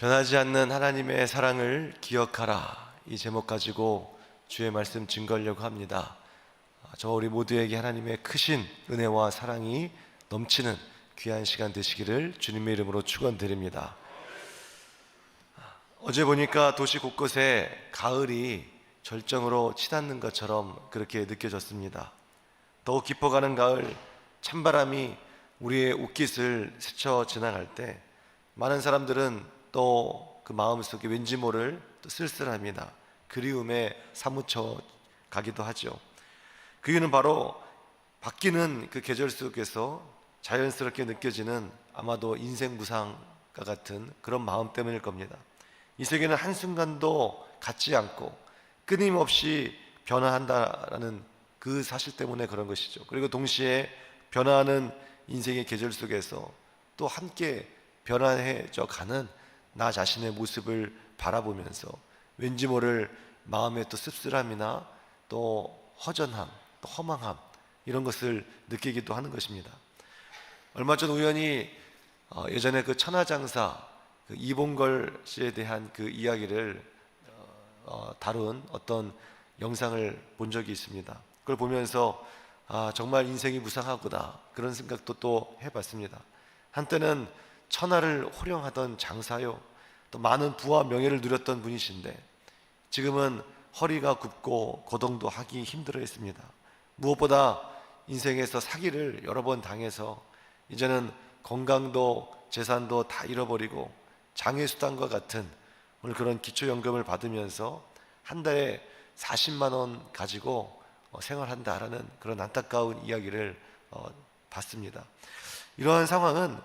변하지 않는 하나님의 사랑을 기억하라. 이 제목 가지고 주의 말씀 증거하려고 합니다. 아, 저 우리 모두에게 하나님의 크신 은혜와 사랑이 넘치는 귀한 시간 되시기를 주님의 이름으로 축원드립니다. 아, 어제 보니까 도시 곳곳에 가을이 절정으로 치닫는 것처럼 그렇게 느껴졌습니다. 더욱 깊어가는 가을 찬바람이 우리의 옷깃을 스쳐 지나갈 때 많은 사람들은 또 그 마음속에 왠지 모를 또 쓸쓸함이나 그리움에 사무쳐 가기도 하죠. 그 이유는 바로 바뀌는 그 계절 속에서 자연스럽게 느껴지는 아마도 인생 무상과 같은 그런 마음 때문일 겁니다. 이 세계는 한순간도 같지 않고 끊임없이 변화한다라는 그 사실 때문에 그런 것이죠. 그리고 동시에 변화하는 인생의 계절 속에서 또 함께 변화해져 가는 나 자신의 모습을 바라보면서 왠지 모를 마음의 또 씁쓸함이나 또 허전함, 또 허망함 이런 것을 느끼기도 하는 것입니다. 얼마 전 우연히 어, 예전에 그 천하장사 그 이봉걸 씨에 대한 그 이야기를 어, 다룬 어떤 영상을 본 적이 있습니다. 그걸 보면서 아, 정말 인생이 무상하구나 그런 생각도 또 해봤습니다. 한때는 천하를 호령하던 장사요, 또 많은 부와 명예를 누렸던 분이신데 지금은 허리가 굽고 거동도 하기 힘들어 했습니다. 무엇보다 인생에서 사기를 여러 번 당해서 이제는 건강도 재산도 다 잃어버리고 장애수당과 같은 오늘 그런 기초연금을 받으면서 한 달에 40만 원 가지고 어, 생활한다라는 그런 안타까운 이야기를 어, 봤습니다. 이러한 상황은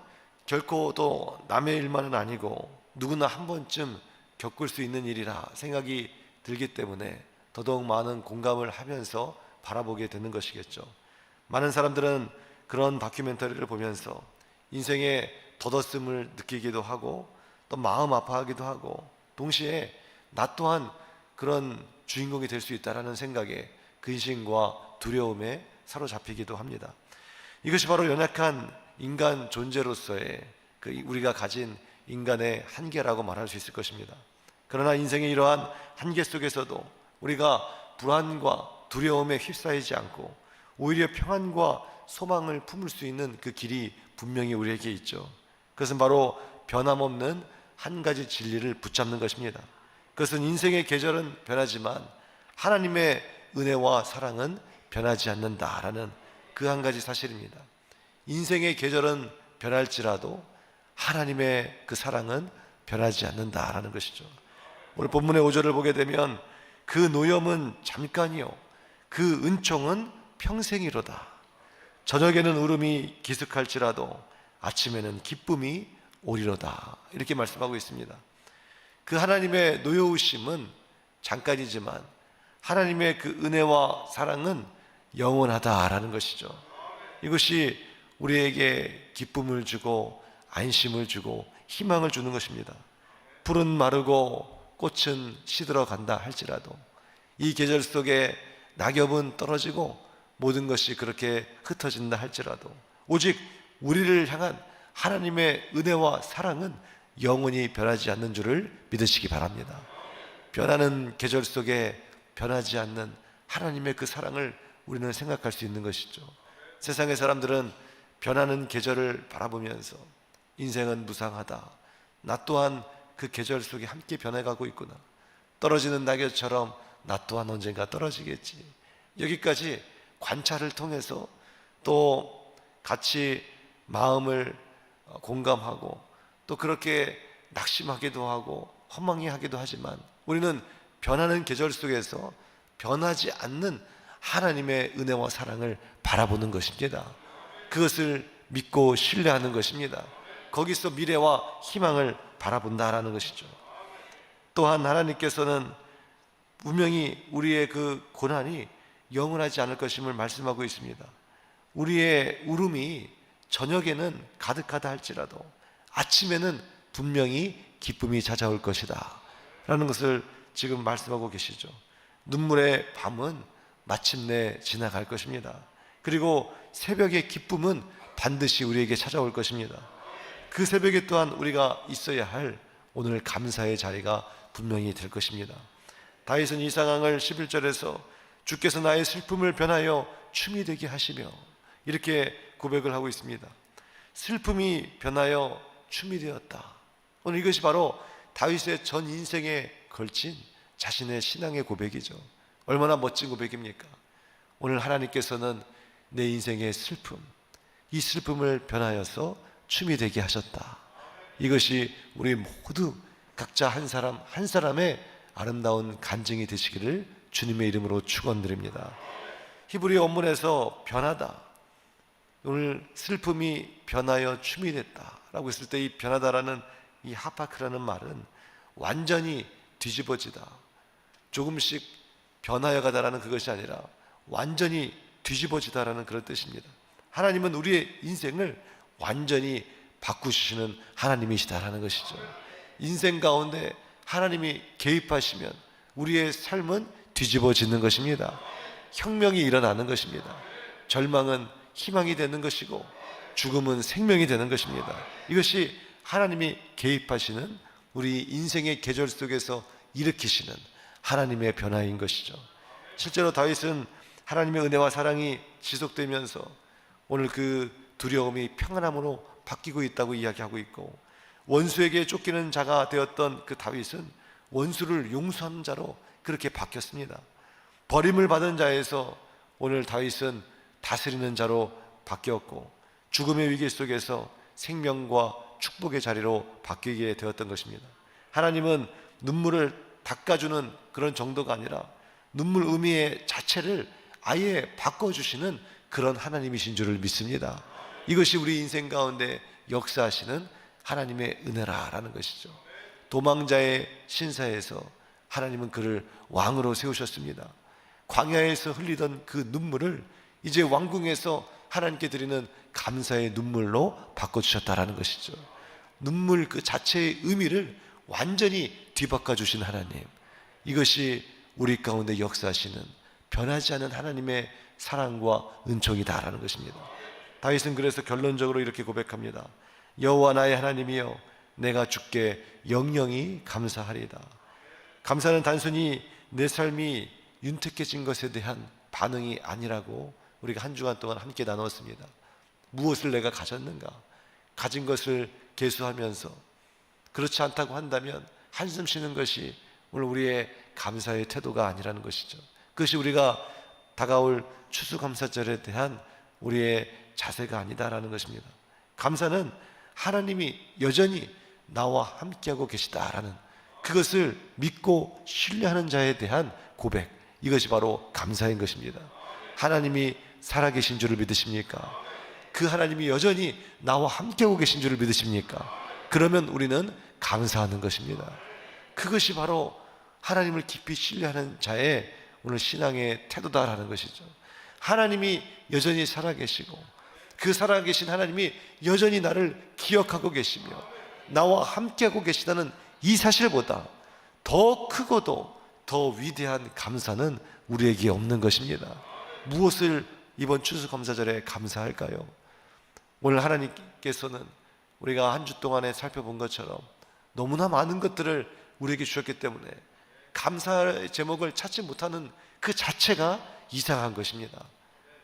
결코 또 남의 일만은 아니고 누구나 한 번쯤 겪을 수 있는 일이라 생각이 들기 때문에 더더욱 많은 공감을 하면서 바라보게 되는 것이겠죠. 많은 사람들은 그런 다큐멘터리를 보면서 인생의 덧없음을 느끼기도 하고 또 마음 아파하기도 하고 동시에 나 또한 그런 주인공이 될 수 있다라는 생각에 근심과 두려움에 사로잡히기도 합니다. 이것이 바로 연약한 인간 존재로서의 그 우리가 가진 인간의 한계라고 말할 수 있을 것입니다. 그러나 인생의 이러한 한계 속에서도 우리가 불안과 두려움에 휩싸이지 않고 오히려 평안과 소망을 품을 수 있는 그 길이 분명히 우리에게 있죠. 그것은 바로 변함없는 한 가지 진리를 붙잡는 것입니다. 그것은 인생의 계절은 변하지만 하나님의 은혜와 사랑은 변하지 않는다라는 그 한 가지 사실입니다. 인생의 계절은 변할지라도 하나님의 그 사랑은 변하지 않는다라는 것이죠. 오늘 본문의 5절을 보게 되면 그 노염은 잠깐이요. 그 은총은 평생이로다. 저녁에는 울음이 기습할지라도 아침에는 기쁨이 오리로다. 이렇게 말씀하고 있습니다. 그 하나님의 노여우심은 잠깐이지만 하나님의 그 은혜와 사랑은 영원하다라는 것이죠. 이것이 우리에게 기쁨을 주고 안심을 주고 희망을 주는 것입니다. 풀은 마르고 꽃은 시들어 간다 할지라도 이 계절 속에 낙엽은 떨어지고 모든 것이 그렇게 흩어진다 할지라도 오직 우리를 향한 하나님의 은혜와 사랑은 영원히 변하지 않는 줄을 믿으시기 바랍니다. 변하는 계절 속에 변하지 않는 하나님의 그 사랑을 우리는 생각할 수 있는 것이죠. 세상의 사람들은 변하는 계절을 바라보면서 인생은 무상하다. 나 또한 그 계절 속에 함께 변해가고 있구나. 떨어지는 낙엽처럼 나 또한 언젠가 떨어지겠지. 여기까지 관찰을 통해서 또 같이 마음을 어, 공감하고 또 그렇게 낙심하기도 하고 허망해하기도 하지만 우리는 변하는 계절 속에서 변하지 않는 하나님의 은혜와 사랑을 바라보는 것입니다. 그것을 믿고 신뢰하는 것입니다. 거기서 미래와 희망을 바라본다라는 것이죠. 또한 하나님께서는 분명히 우리의 그 고난이 영원하지 않을 것임을 말씀하고 있습니다. 우리의 울음이 저녁에는 가득하다 할지라도 아침에는 분명히 기쁨이 찾아올 것이다. 라는 것을 지금 말씀하고 계시죠. 눈물의 밤은 마침내 지나갈 것입니다. 그리고 새벽의 기쁨은 반드시 우리에게 찾아올 것입니다. 그 새벽에 또한 우리가 있어야 할 오늘 감사의 자리가 분명히 될 것입니다. 다윗은 이 상황을 11절에서 주께서 나의 슬픔을 변하여 춤이 되게 하시며 이렇게 고백을 하고 있습니다. 슬픔이 변하여 춤이 되었다. 오늘 이것이 바로 다윗의 전 인생에 걸친 자신의 신앙의 고백이죠. 얼마나 멋진 고백입니까? 오늘 하나님께서는 내 인생의 슬픔, 이 슬픔을 변하여서 춤이 되게 하셨다. 이것이 우리 모두 각자 한 사람 한 사람의 아름다운 간증이 되시기를 주님의 이름으로 축원드립니다. 히브리 원문에서 변하다. 오늘 슬픔이 변하여 춤이 됐다라고 했을 때 이 변하다라는 이 하파크라는 말은 완전히 뒤집어지다. 조금씩 변하여 가다라는 그것이 아니라 완전히 뒤집어지다라는 그런 뜻입니다. 하나님은 우리의 인생을 완전히 바꾸시는 하나님이시다라는 것이죠. 인생 가운데 하나님이 개입하시면 우리의 삶은 뒤집어지는 것입니다. 혁명이 일어나는 것입니다. 절망은 희망이 되는 것이고 죽음은 생명이 되는 것입니다. 이것이 하나님이 개입하시는 우리 인생의 계절 속에서 일으키시는 하나님의 변화인 것이죠. 실제로 다윗은 하나님의 은혜와 사랑이 지속되면서 오늘 그 두려움이 평안함으로 바뀌고 있다고 이야기하고 있고 원수에게 쫓기는 자가 되었던 그 다윗은 원수를 용서하는 자로 그렇게 바뀌었습니다. 버림을 받은 자에서 오늘 다윗은 다스리는 자로 바뀌었고 죽음의 위기 속에서 생명과 축복의 자리로 바뀌게 되었던 것입니다. 하나님은 눈물을 닦아주는 그런 정도가 아니라 눈물 의미의 자체를 아예 바꿔주시는 그런 하나님이신 줄을 믿습니다. 이것이 우리 인생 가운데 역사하시는 하나님의 은혜라라는 것이죠. 도망자의 신사에서 하나님은 그를 왕으로 세우셨습니다. 광야에서 흘리던 그 눈물을 이제 왕궁에서 하나님께 드리는 감사의 눈물로 바꿔주셨다라는 것이죠. 눈물 그 자체의 의미를 완전히 뒤바꿔 주신 하나님. 이것이 우리 가운데 역사하시는 변하지 않은 하나님의 사랑과 은총이다라는 것입니다. 다윗은 그래서 결론적으로 이렇게 고백합니다. 여호와 나의 하나님이여 내가 주께 영영이 감사하리다. 감사는 단순히 내 삶이 윤택해진 것에 대한 반응이 아니라고 우리가 한 주간 동안 함께 나눴습니다. 무엇을 내가 가졌는가? 가진 것을 계수하면서 그렇지 않다고 한다면 한숨 쉬는 것이 오늘 우리의 감사의 태도가 아니라는 것이죠. 그것이 우리가 다가올 추수감사절에 대한 우리의 자세가 아니다라는 것입니다. 감사는 하나님이 여전히 나와 함께하고 계시다라는 그것을 믿고 신뢰하는 자에 대한 고백 이것이 바로 감사인 것입니다. 하나님이 살아계신 줄을 믿으십니까? 그 하나님이 여전히 나와 함께하고 계신 줄을 믿으십니까? 그러면 우리는 감사하는 것입니다. 그것이 바로 하나님을 깊이 신뢰하는 자의 오늘 신앙의 태도다라는 것이죠. 하나님이 여전히 살아계시고 그 살아계신 하나님이 여전히 나를 기억하고 계시며 나와 함께하고 계시다는 이 사실보다 더 크고도 더 위대한 감사는 우리에게 없는 것입니다. 무엇을 이번 추수감사절에 감사할까요? 오늘 하나님께서는 우리가 한 주 동안에 살펴본 것처럼 너무나 많은 것들을 우리에게 주셨기 때문에 감사의 제목을 찾지 못하는 그 자체가 이상한 것입니다.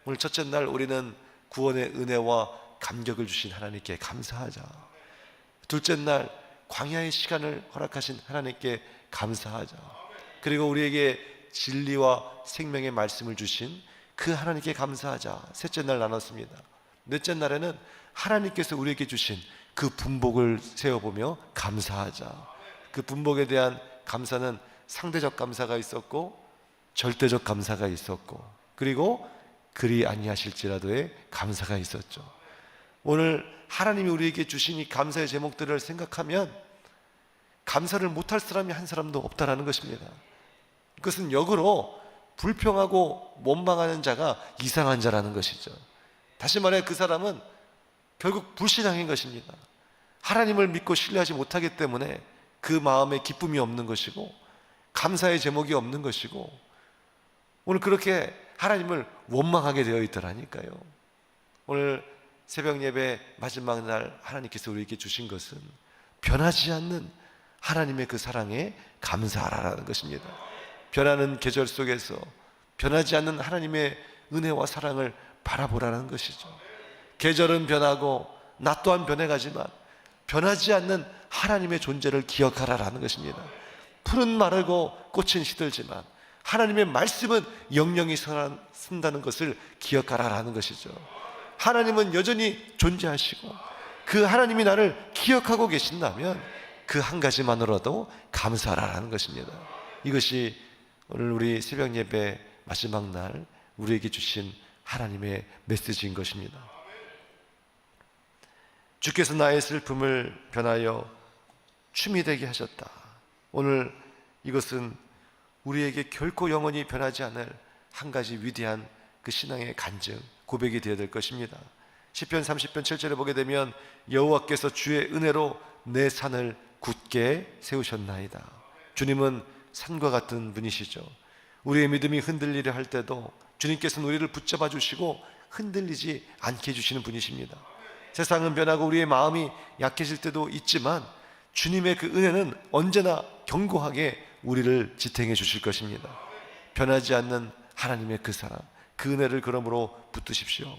오늘 첫째 날 우리는 구원의 은혜와 감격을 주신 하나님께 감사하자. 둘째 날 광야의 시간을 허락하신 하나님께 감사하자. 그리고 우리에게 진리와 생명의 말씀을 주신 그 하나님께 감사하자. 셋째 날 나눴습니다. 넷째 날에는 하나님께서 우리에게 주신 그 분복을 세워보며 감사하자. 그 분복에 대한 감사는 상대적 감사가 있었고 절대적 감사가 있었고 그리고 그리 아니하실지라도의 감사가 있었죠. 오늘 하나님이 우리에게 주신 이 감사의 제목들을 생각하면 감사를 못할 사람이 한 사람도 없다라는 것입니다. 그것은 역으로 불평하고 원망하는 자가 이상한 자라는 것이죠. 다시 말해 그 사람은 결국 불신앙인 것입니다. 하나님을 믿고 신뢰하지 못하기 때문에 그 마음에 기쁨이 없는 것이고 감사의 제목이 없는 것이고 오늘 그렇게 하나님을 원망하게 되어 있더라니까요. 오늘 새벽 예배 마지막 날 하나님께서 우리에게 주신 것은 변하지 않는 하나님의 그 사랑에 감사하라는 것입니다. 변하는 계절 속에서 변하지 않는 하나님의 은혜와 사랑을 바라보라는 것이죠. 계절은 변하고 나 또한 변해가지만 변하지 않는 하나님의 존재를 기억하라라는 것입니다. 풀은 마르고 꽃은 시들지만 하나님의 말씀은 영영이 선한- 쓴다는 것을 기억하라라는 것이죠. 하나님은 여전히 존재하시고 그 하나님이 나를 기억하고 계신다면 그 한 가지만으로도 감사하라는 것입니다. 이것이 오늘 우리 새벽 예배 마지막 날 우리에게 주신 하나님의 메시지인 것입니다. 주께서 나의 슬픔을 변하여 춤이 되게 하셨다. 오늘 이것은 우리에게 결코 영원히 변하지 않을 한 가지 위대한 그 신앙의 간증, 고백이 되어야 될 것입니다. 시편 30편 7절에 보게 되면 여호와께서 주의 은혜로 내 산을 굳게 세우셨나이다. 주님은 산과 같은 분이시죠. 우리의 믿음이 흔들리려 할 때도 주님께서는 우리를 붙잡아 주시고 흔들리지 않게 해주시는 분이십니다. 세상은 변하고 우리의 마음이 약해질 때도 있지만 주님의 그 은혜는 언제나 견고하게 우리를 지탱해 주실 것입니다. 변하지 않는 하나님의 그 사랑, 그 은혜를 그러므로 붙드십시오.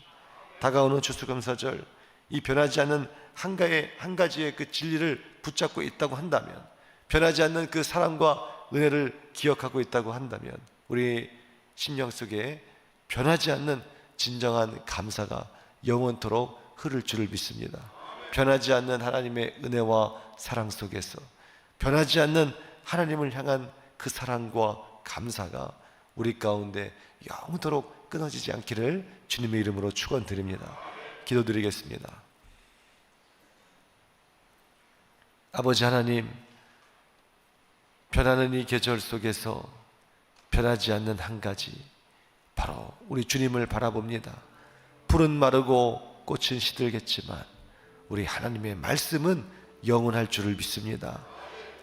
다가오는 추수감사절, 이 변하지 않는 한 가의 한 가지의 그 진리를 붙잡고 있다고 한다면, 변하지 않는 그 사랑과 은혜를 기억하고 있다고 한다면, 우리 심령 속에 변하지 않는 진정한 감사가 영원토록 흐를 줄을 믿습니다. 변하지 않는 하나님의 은혜와 사랑 속에서 변하지 않는 하나님을 향한 그 사랑과 감사가 우리 가운데 영원토록 끊어지지 않기를 주님의 이름으로 축원드립니다. 기도드리겠습니다. 아버지 하나님 변하는 이 계절 속에서 변하지 않는 한 가지 바로 우리 주님을 바라봅니다. 풀은 마르고 꽃은 시들겠지만 우리 하나님의 말씀은 영원할 줄을 믿습니다.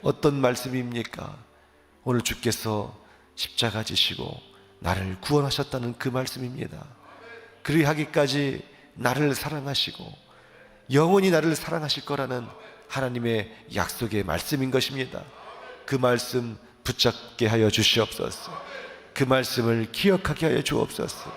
어떤 말씀입니까? 오늘 주께서 십자가 지시고 나를 구원하셨다는 그 말씀입니다. 그리하기까지 나를 사랑하시고 영원히 나를 사랑하실 거라는 하나님의 약속의 말씀인 것입니다. 그 말씀 붙잡게 하여 주시옵소서. 그 말씀을 기억하게 하여 주옵소서.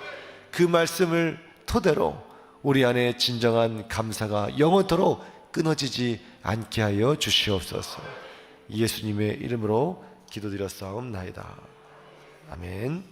그 말씀을 토대로 우리 안에 진정한 감사가 영원토록 끊어지지 않게 하여 주시옵소서. 예수님의 이름으로 기도드렸사옵나이다. 아멘.